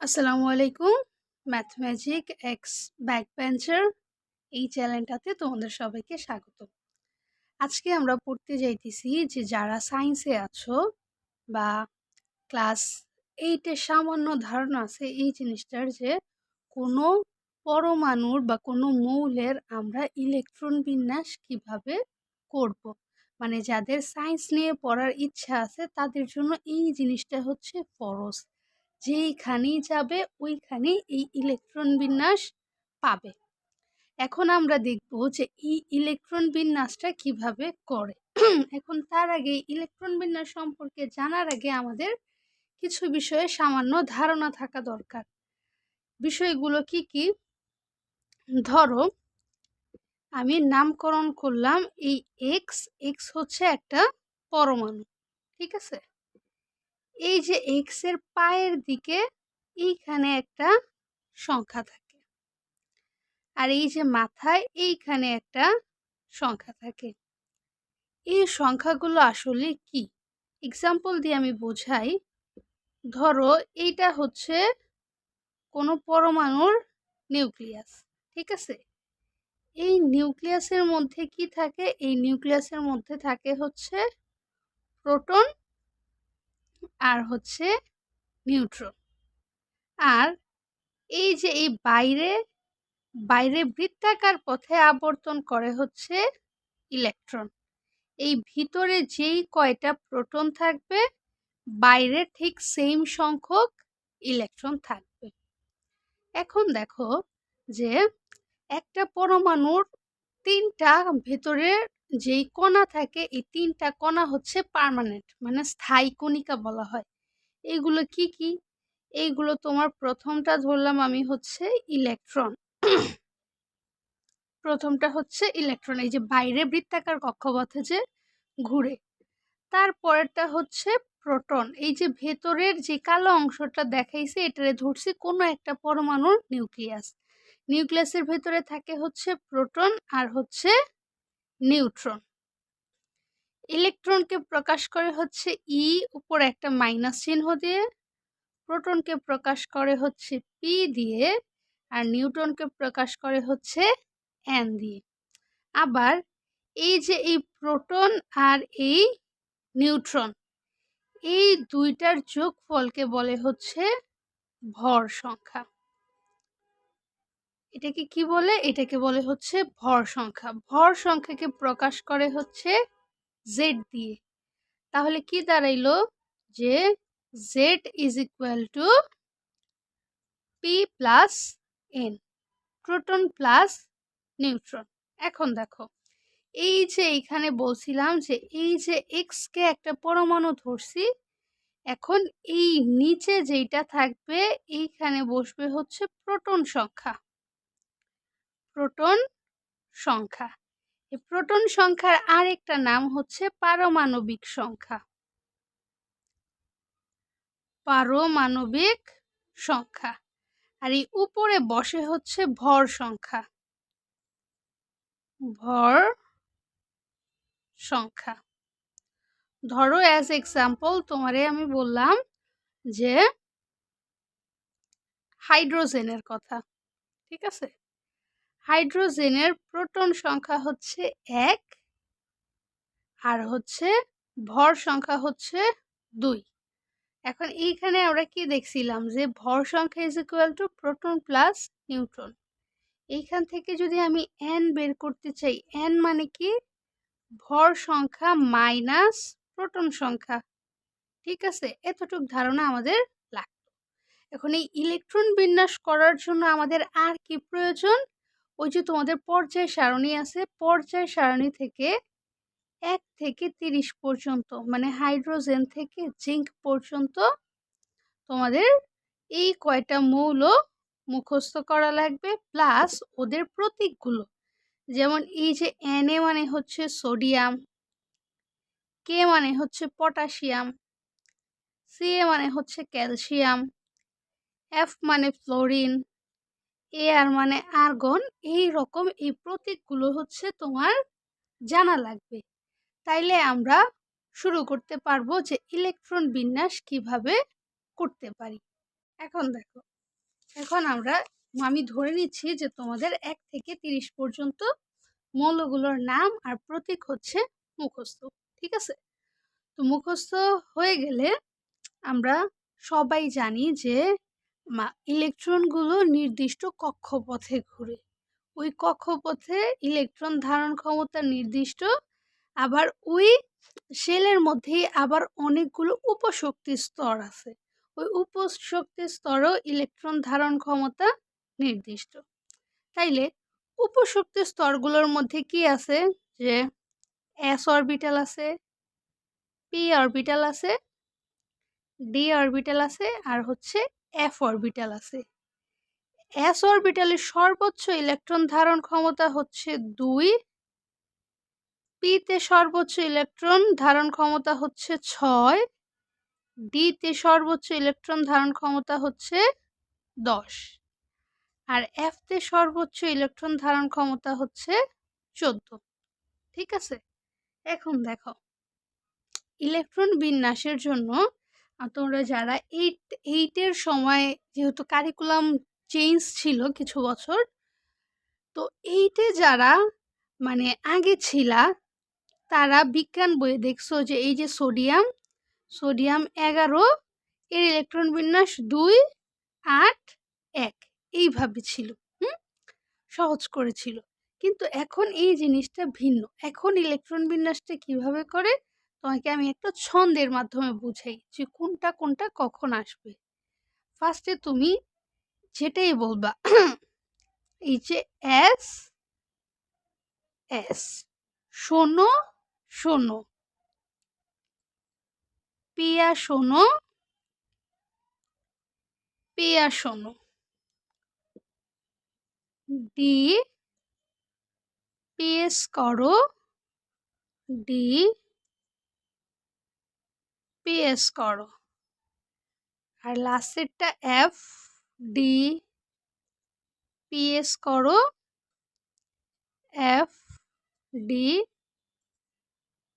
আসসালামু আলাইকুম। ম্যাথম্যাজিক x backbencher এই চ্যানেলটাতে তোমাদের সবাইকে স্বাগত। আজকে আমরা পড়তে যাইতেছি যে যারা সায়েন্সে আছো বা ক্লাস এইটের সামান্য ধারণা আছে এই জিনিসটার যে কোনো পরমাণুর বা কোনো মৌলের আমরা ইলেকট্রন বিন্যাস কীভাবে করব। মানে যাদের সায়েন্স নিয়ে পড়ার ইচ্ছা আছে তাদের জন্য এই জিনিসটা হচ্ছে ফরজ যেইখানেই যাবে ওইখানেই এই ইলেকট্রন বিন্যাস পাবে। এখন আমরা দেখব যে এই ইলেকট্রন বিন্যাসটা কীভাবে করে। এখন তার আগে ইলেকট্রন বিন্যাস সম্পর্কে জানার আগে আমাদের কিছু বিষয়ে সামান্য ধারণা থাকা দরকার। বিষয়গুলো কি কি? ধরো, আমি নামকরণ করলাম এই এক্স এক্স হচ্ছে একটা পরমাণু, ঠিক আছে? এই যে এক্সের পায়ের দিকে এইখানে একটা সংখ্যা থাকে। আর এই যে মাথায় এইখানে একটা সংখ্যা থাকে। এই সংখ্যাগুলো আসলে কি? এক্সাম্পল দিয়ে আমি বোঝাই। ধরো এইটা হচ্ছে কোনো পরমাণুর নিউক্লিয়াস ঠিক আছে? এই নিউক্লিয়াসের মধ্যে কি থাকে? এই নিউক্লিয়াসের মধ্যে থাকে হচ্ছে প্রোটন আর হচ্ছে নিউট্রন আর এই যে এই বাইরে বাইরে বৃত্তাকার পথে আবর্তন করে হচ্ছে ইলেকট্রন এই ভিতরে যেই কয়টা প্রোটন থাকবে, বাইরে ঠিক সেম সংখ্যক ইলেকট্রন থাকবে। এখন দেখো যে একটা পরমাণুর তিনটা ভেতরে যেই কণা থাকে, এই তিনটা কণা হচ্ছে পার্মানেন্ট মানে স্থায়ী কণিকা বলা হয়। এইগুলো কি কি? এইগুলো তোমার প্রথমটা ধরলাম আমি হচ্ছে ইলেকট্রন প্রথমটা হচ্ছে ইলেকট্রন এই যে বাইরে বৃত্তাকার কক্ষপথে যে ঘুরে। তারপরেরটা হচ্ছে প্রোটন এই যে ভেতরের যে কালো অংশটা দেখাইছে, এটারে ধরছি কোনো একটা পরমাণুর নিউক্লিয়াস নিউক্লিয়াসের ভেতরে থাকে হচ্ছে প্রোটন আর হচ্ছে নিউট্রন। ইলেকট্রনকে প্রকাশ করে হচ্ছে ই উপর একটা মাইনাস চিহ্ন দিয়ে, প্রোটনকে প্রকাশ করে হচ্ছে পি দিয়ে, আর নিউট্রনকে প্রকাশ করে হচ্ছে এন দিয়ে। আবার এই যে এই প্রোটন আর এই নিউট্রন, এই দুইটার যোগফলকে বলে হচ্ছে ভর সংখ্যা। এটাকে কি বলে? এটাকে বলে হচ্ছে ভর সংখ্যা। ভর সংখ্যাকে প্রকাশ করে হচ্ছে জেড দিয়ে। তাহলে কি দাঁড়াইলো? যে Z is equal to P plus N proton plus neutron এখন দেখো, এই যে এইখানে বলছিলাম যে এই যে এক্সকে একটা পরমাণু ধরছি, এখন এই নিচে যেটা থাকবে, এইখানে বসবে হচ্ছে প্রোটন সংখ্যা। প্রোটন সংখ্যা। এই প্রোটন সংখ্যার আরেকটা নাম হচ্ছে পারমাণবিক সংখ্যা। পারমাণবিক সংখ্যা। আর এই উপরে বসে হচ্ছে ভর সংখ্যা। ভর সংখ্যা। ধরো অ্যাজ এক্সাম্পল তোমারে আমি বললাম যে হাইড্রোজেনের কথা, ঠিক আছে? হাইড্রোজেনের প্রোটন সংখ্যা হচ্ছে এক আর হচ্ছে ভর সংখ্যা হচ্ছে দুই। এখন এইখানে আমরা কি দেখছিলাম যে ভর সংখ্যা is equal to proton plus neutron এইখান থেকে যদি আমি এন বের করতে চাই এন মানে কি? ভর সংখ্যা মাইনাস প্রোটন সংখ্যা। ঠিক আছে? এতটুক ধারণা আমাদের লাগতো এখন এই ইলেকট্রন বিন্যাস করার জন্য আমাদের আর কি প্রয়োজন? ওই যে তোমাদের পর্যায় সারণী আছে, পর্যায় সারণী থেকে এক থেকে তিরিশ পর্যন্ত মানে হাইড্রোজেন থেকে জিঙ্ক পর্যন্ত তোমাদের এই কয়টা মৌল মুখস্থ করা লাগবে, প্লাস ওদের প্রতীকগুলো। যেমন এই যে এন এ মানে হচ্ছে সোডিয়াম কে মানে হচ্ছে পটাশিয়াম সি এ মানে হচ্ছে ক্যালসিয়াম এফ মানে ফ্লোরিন এ আর মানে আর্গন এই রকম এই প্রতীকগুলো হচ্ছে তোমার জানা লাগবে। তাইলে আমরা শুরু করতে পারব যে ইলেকট্রন বিন্যাস কীভাবে করতে পারি। এখন দেখো, এখন আমরা, আমি ধরে নিচ্ছি যে তোমাদের এক থেকে তিরিশ পর্যন্ত মৌলগুলোর নাম আর প্রতীক হচ্ছে মুখস্থ, ঠিক আছে? তো মুখস্থ হয়ে গেলে আমরা সবাই জানি যে ইলেকট্রনগুলো নির্দিষ্ট কক্ষপথে ঘুরে। ওই কক্ষপথে ইলেকট্রন ধারণ ক্ষমতা নির্দিষ্ট, আবার ওই সেলের মধ্যেই আবার অনেকগুলো উপশক্তি স্তর আছে। ওই উপশক্তি স্তরও ইলেকট্রন ধারণ ক্ষমতা নির্দিষ্ট। তাইলে উপশক্তি স্তরগুলোর মধ্যে কি আছে? যে এস অরবিটাল আছে পি অরবিটাল আছে ডি অরবিটাল আছে, আর হচ্ছে এফ অরবিটাল আছে। এস অরবিটালের সর্বোচ্চ ইলেকট্রন ধারণ ক্ষমতা হচ্ছে দুই। পিতে সর্বোচ্চ ইলেকট্রন ধারণ ক্ষমতা হচ্ছে ছয়। ডিতে সর্বোচ্চ ইলেকট্রন ধারণ ক্ষমতা হচ্ছে দশ। আর এফতে সর্বোচ্চ ইলেকট্রন ধারণ ক্ষমতা হচ্ছে চোদ্দ। ঠিক আছে? এখন দেখো ইলেকট্রন বিন্যাসের জন্য তোমরা যারা এইট, এইটের সময় যেহেতু কারিকুলাম চেঞ্জ ছিল কিছু বছর, তো এইটে যারা মানে আগে ছিলা, তারা বিজ্ঞান বইয়ে দেখছ যে এই যে সোডিয়াম সোডিয়াম এগারো, এর ইলেকট্রন বিন্যাস দুই, আট, এক, এইভাবে ছিল, হুম? সহজ করেছিল কিন্তু এখন এই জিনিসটা ভিন্ন। এখন ইলেকট্রন বিন্যাসটা কীভাবে করে? তোমাকে আমি একটা ছন্দের মাধ্যমে বুঝাই যে কোনটা কোনটা কখন আসবে। ফার্স্টে তুমি যেটাই বলবা, এই যে এস এস শোনো শোনো। পিয়া শোনো। পিয়া, শোনো। ডি, পিএস করো। ডি পিএস করো। আর লাস্টেরটা এফ, ডি, পিএস করো। এফ, ডি,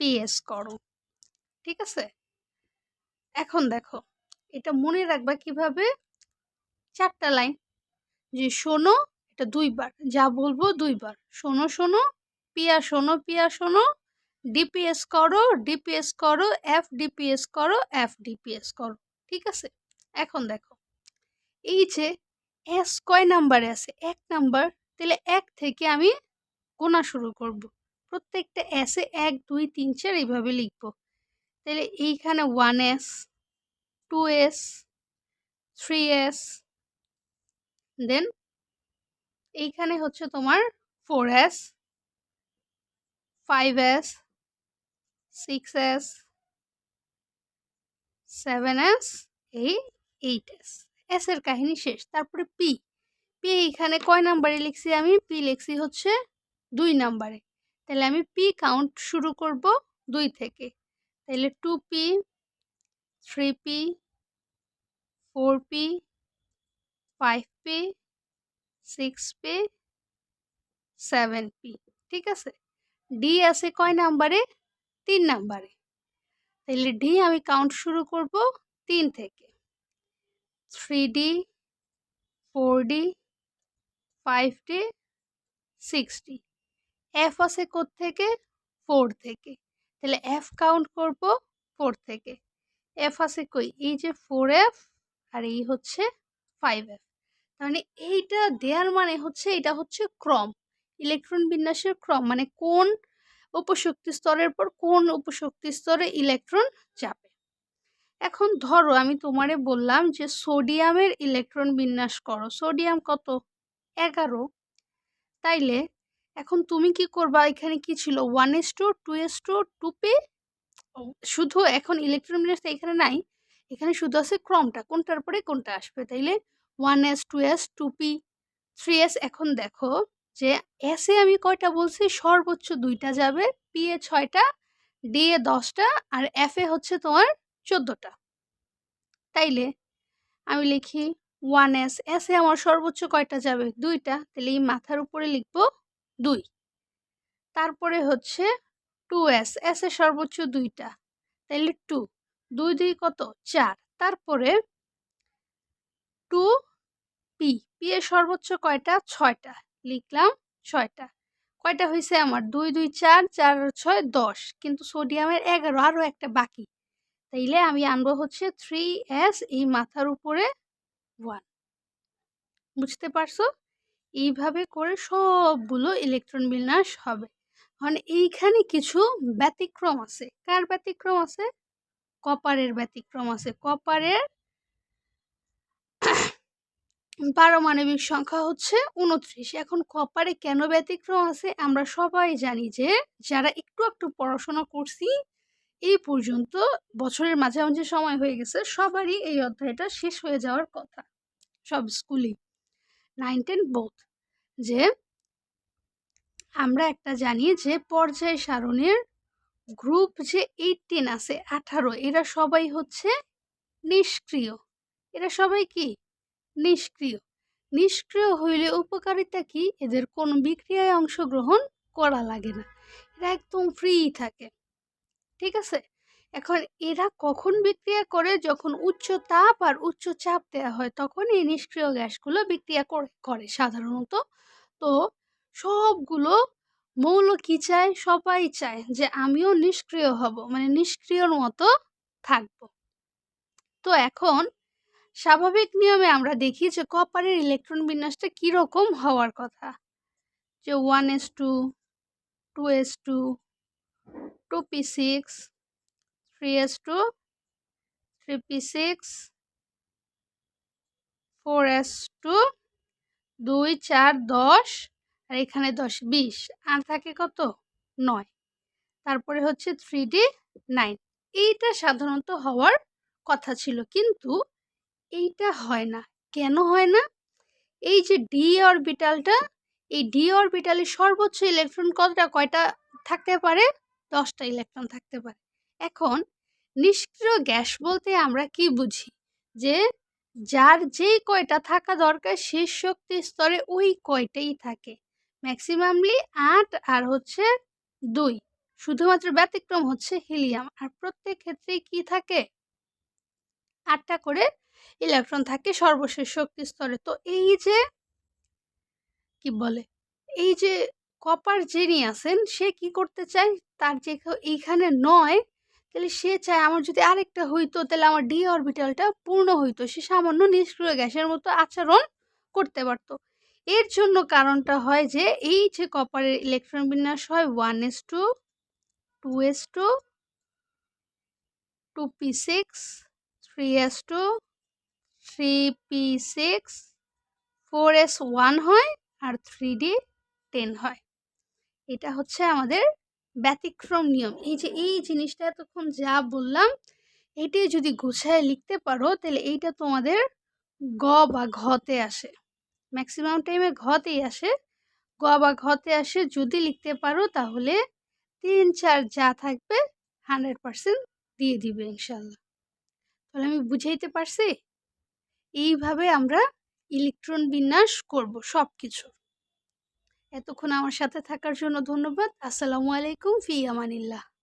পিএস করো। ঠিক আছে? এখন দেখো, এটা মনে রাখবা কীভাবে? চারটা লাইন। যে শোনো, এটা দুইবার। যা বলব দুইবার। শোনো শোনো, পিয়া শোনো পিয়া, শোনো ডিপিএস করো ডিপিএস করো এফ ডিপিএস করো এফ ডিপিএস করো, ঠিক আছে? এখন দেখো, এই যে এস কয় নাম্বারে আছে? এক নাম্বার, তাহলে এক থেকে আমি গোনা শুরু করব। প্রত্যেকটা এসে এক, দুই, তিন, চার এইভাবে লিখব। তাহলে এইখানে one S two S three S then এইখানে হচ্ছে তোমার four S five S six S seven S এই এইট এস এস এর কাহিনী শেষ। তারপরে পি পি এইখানে কয় নাম্বারে লিখছি আমি? পি লিখছি হচ্ছে দুই নাম্বারে। তাহলে আমি পি কাউন্ট শুরু করব দুই থেকে। তাহলে two P three P four P five P six P seven P ঠিক আছে? ডি আছে কয় নাম্বারে? তিন নাম্বারে। তাহলে ডি আমি কাউন্ট শুরু করব তিন থেকে। Three D four D five D six D F আছে থেকে ফোর থেকে। তাহলে এফ কাউন্ট করব ফোর থেকে। এফ আছে কই? এই যে ফোর এফ আর এই হচ্ছে ফাইভ এফ মানে এইটা দেয়ার মানে হচ্ছে, এটা হচ্ছে ক্রম। ইলেকট্রন বিন্যাসের ক্রম। মানে কোন উপশক্তি স্তরের পর কোন উপশক্তি স্তরে ইলেকট্রন যাবে? এখন ধরো আমি তোমারে বললাম যে সোডিয়ামের ইলেকট্রন বিন্যাস করো। সোডিয়াম কত? এগারো। তাইলে এখন তুমি কি করবা? এখানে কি ছিল? One S two two S two two P শুধু এখন ইলেকট্রন বিন্যাস এখানে নাই। এখানে শুধু আছে ক্রমটা কোনটার পরে কোনটা আসবে? তাইলে one S two S two P three S এখন দেখো। যে এসে আমি কয়টা বলছি? সর্বোচ্চ দুইটা যাবে। পি এ ছয়টা ডি এ দশটা আর এফ এ হচ্ছে তোমার চোদ্দোটা। তাইলে আমি লিখি ওয়ান এস এস এ আমার সর্বোচ্চ কয়টা যাবে? দুইটা। তাহলে এই মাথার উপরে লিখব দুই। তারপরে হচ্ছে টু এস এস এ সর্বোচ্চ দুইটা। তাইলে টু দুই দুই কত? চার। তারপরে টু পি পি এর সর্বোচ্চ কয়টা? ছয়টা। লিখলাম ছয়টা। কয়টা হয়েছে আমার? দুই দুই, চার চার, ছয়, দশ। কিন্তু সোডিয়ামের এগারো আরও একটা বাকি। তাইলে আমি আনব হচ্ছে থ্রি এস এই মাথার উপরে ওয়ান বুঝতে পারছ? এইভাবে করে সবগুলো ইলেকট্রন বিন্যাস হবে। মানে এইখানে কিছু ব্যতিক্রম আছে। কার ব্যতিক্রম আছে? কপারের ব্যতিক্রম আছে। কপারের পারমাণবিক সংখ্যা হচ্ছে উনত্রিশ এখন কপারে কেন ব্যতিক্রম আছে আমরা সবাই জানি যে, যারা একটু একটু পড়াশোনা করছি, এই পর্যন্ত বছরের মাঝামাঝি সময় হয়ে গেছে, সবারই এই অধ্যায়টা শেষ হয়ে যাওয়ার কথা। সব স্কুলেই। নাইন টেন বোথ যে আমরা একটা জানি যে, পর্যায় সারণের গ্রুপ যে এইটিন আছে, আঠারো, এরা সবাই হচ্ছে নিষ্ক্রিয়। এরা সবাই কি? নিষ্ক্রিয়। নিষ্ক্রিয় হইলে উপকারিতা কি? এদের কোনো বিক্রিয়ায় অংশগ্রহণ করা লাগে না। এরা একদম ফ্রি থাকে। ঠিক আছে? এখন এরা কখন বিক্রিয়া করে? যখন উচ্চ তাপ আর উচ্চ চাপ দেওয়া হয় তখন এই নিষ্ক্রিয় গ্যাসগুলো বিক্রিয়া করে সাধারণত। তো সবগুলো মৌল কি চায়? সবাই চায় যে আমিও নিষ্ক্রিয় হব মানে নিষ্ক্রিয়র মতো থাকব। তো এখন স্বাভাবিক নিয়মে আমরা দেখি যে কপারের ইলেকট্রন বিন্যাসটা কীরকম হওয়ার কথা। যে one S two two S two two P six three S two three P six four S two দুই, চার, দশ, আর এখানে দশ, বিশ, আর থাকে কত? নয়। তারপরে হচ্ছে থ্রি ডি নাইন এইটা সাধারণত হওয়ার কথা ছিল। কিন্তু এইটা হয় না। কেন হয় না? এই যে ডি অরবিটালটা এই ডি অরবিটালের সর্বোচ্চ ইলেকট্রন কতটা, কয়টা থাকতে পারে? দশটা ইলেকট্রন থাকতে পারে। এখন নিষ্ক্রিয় গ্যাস বলতে আমরা কি বুঝি? যে যার যেই কয়টা থাকা দরকার শেষ শক্তি স্তরে ওই কয়টাই থাকে। ম্যাক্সিমামলি আট আর হচ্ছে দুই। শুধুমাত্র ব্যতিক্রম হচ্ছে হিলিয়াম আর প্রত্যেক ক্ষেত্রেই কি থাকে? আটটা করে ইলেকট্রন থাকে সর্বশেষ শক্তি স্তরে। তো এই যে কি বলে? এই যে কপার যিনি আছেন, সে কি করতে চায়? তার যে এইখানে নয়, তাহলে সে চায় আমার যদি আরেকটা হইতো, তাহলে আমার ডি অরবিটালটা পূর্ণ হইতো। সে সামান্য নিষ্ক্রিয় গ্যাসের মতো আচরণ করতে পারতো। এর জন্য কারণটা হয় যে, এই যে কপারের ইলেকট্রন বিন্যাস হয় one S two two S two two P six three S two three P six, four S one হয় আর থ্রি ডি টেন হয়। এটা হচ্ছে আমাদের ব্যতিক্রম নিয়ম। এই যে এই জিনিসটা এতক্ষণ যা বললাম এটি যদি গুছায় লিখতে পারো, তাহলে এইটা তোমাদের গ বা ঘতে আসে। ম্যাক্সিমাম টাইমে ঘতেই আসে। গ বা ঘতে আসে যদি লিখতে পারো, তাহলে তিন চার যা থাকবে হান্ড্রেড পারসেন্ট দিয়ে দিবে ইনশাল্লাহ। তাহলে আমি বুঝাইতে পারছি? এইভাবে আমরা ইলেকট্রন বিন্যাস করব সব কিছু এতক্ষণ আমার সাথে থাকার জন্য ধন্যবাদ। আসসালামু আলাইকুম, ফি আমানিল্লাহ।